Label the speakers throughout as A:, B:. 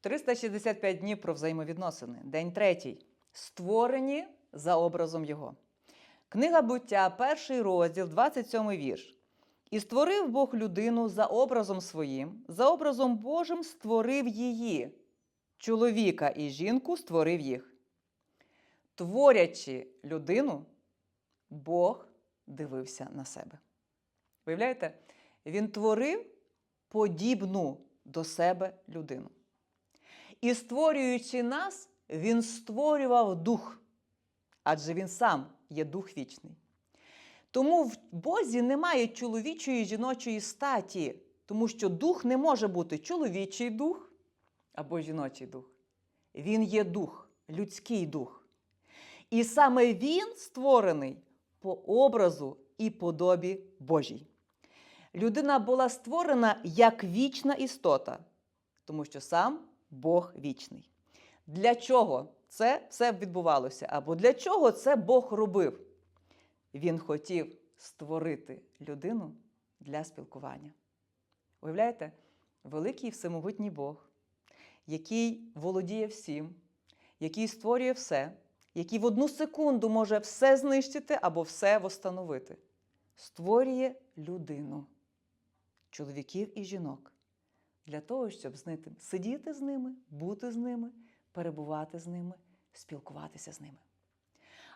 A: 365 днів про взаємовідносини. День третій. Створені за образом Його. Книга буття, перший розділ, 27 вірш. І створив Бог людину за образом своїм, за образом Божим створив її. Чоловіка і жінку створив їх. Творячи людину, Бог дивився на себе. Виявляєте, він творив подібну до себе людину. І створюючи нас, він створював дух, адже він сам є дух вічний. Тому в Бозі немає чоловічої і жіночої статі, тому що дух не може бути чоловічий дух або жіночий дух. Він є дух, людський дух. І саме він створений по образу і подобі Божій. Людина була створена як вічна істота, тому що сам Бог вічний. Для чого це все відбувалося? Або для чого це Бог робив? Він хотів створити людину для спілкування. Уявляєте, великий всемогутній Бог, який володіє всім, який створює все, який в одну секунду може все знищити або все восстановити, створює людину, чоловіків і жінок, для того, щоб з ними сидіти з ними, бути з ними, перебувати з ними, спілкуватися з ними.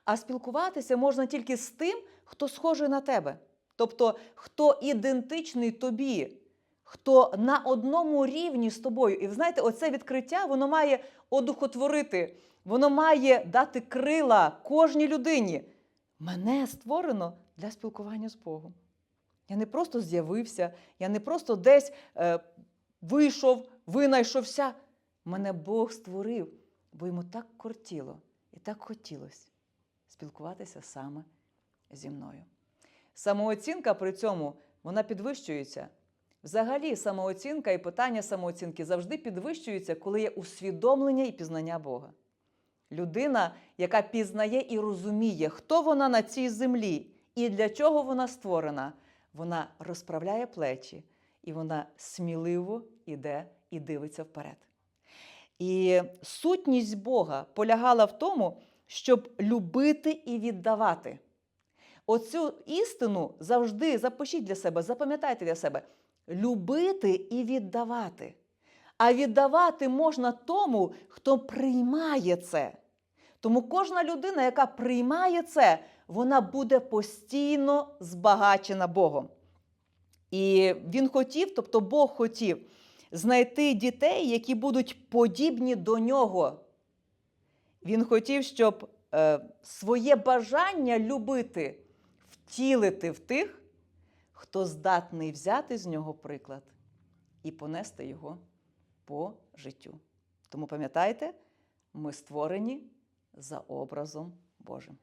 A: А спілкуватися можна тільки з тим, хто схожий на тебе, тобто хто ідентичний тобі, хто на одному рівні з тобою. І ви знаєте, оце відкриття воно має одухотворити, воно має дати крила кожній людині. Мене створено для спілкування з Богом. Я не просто з'явився, я не просто десь е, вийшов, винайшовся. Мене Бог створив, бо йому так кортіло і так хотілося спілкуватися саме зі мною. Самооцінка при цьому вона підвищується. Взагалі, самооцінка і питання самооцінки завжди підвищуються, коли є усвідомлення і пізнання Бога. Людина, яка пізнає і розуміє, хто вона на цій землі і для чого вона створена, вона розправляє плечі і вона сміливо йде і дивиться вперед. І сутність Бога полягала в тому, щоб любити і віддавати. Оцю істину завжди запишіть для себе, запам'ятайте для себе: любити і віддавати. А віддавати можна тому, хто приймає це. Тому кожна людина, яка приймає це, вона буде постійно збагачена Богом. І він хотів, тобто Бог хотів, знайти дітей, які будуть подібні до нього. Він хотів, щоб е, своє бажання любити втілити в тих, хто здатний взяти з нього приклад і понести його по життю. Тому пам'ятайте, ми створені за образом Божим.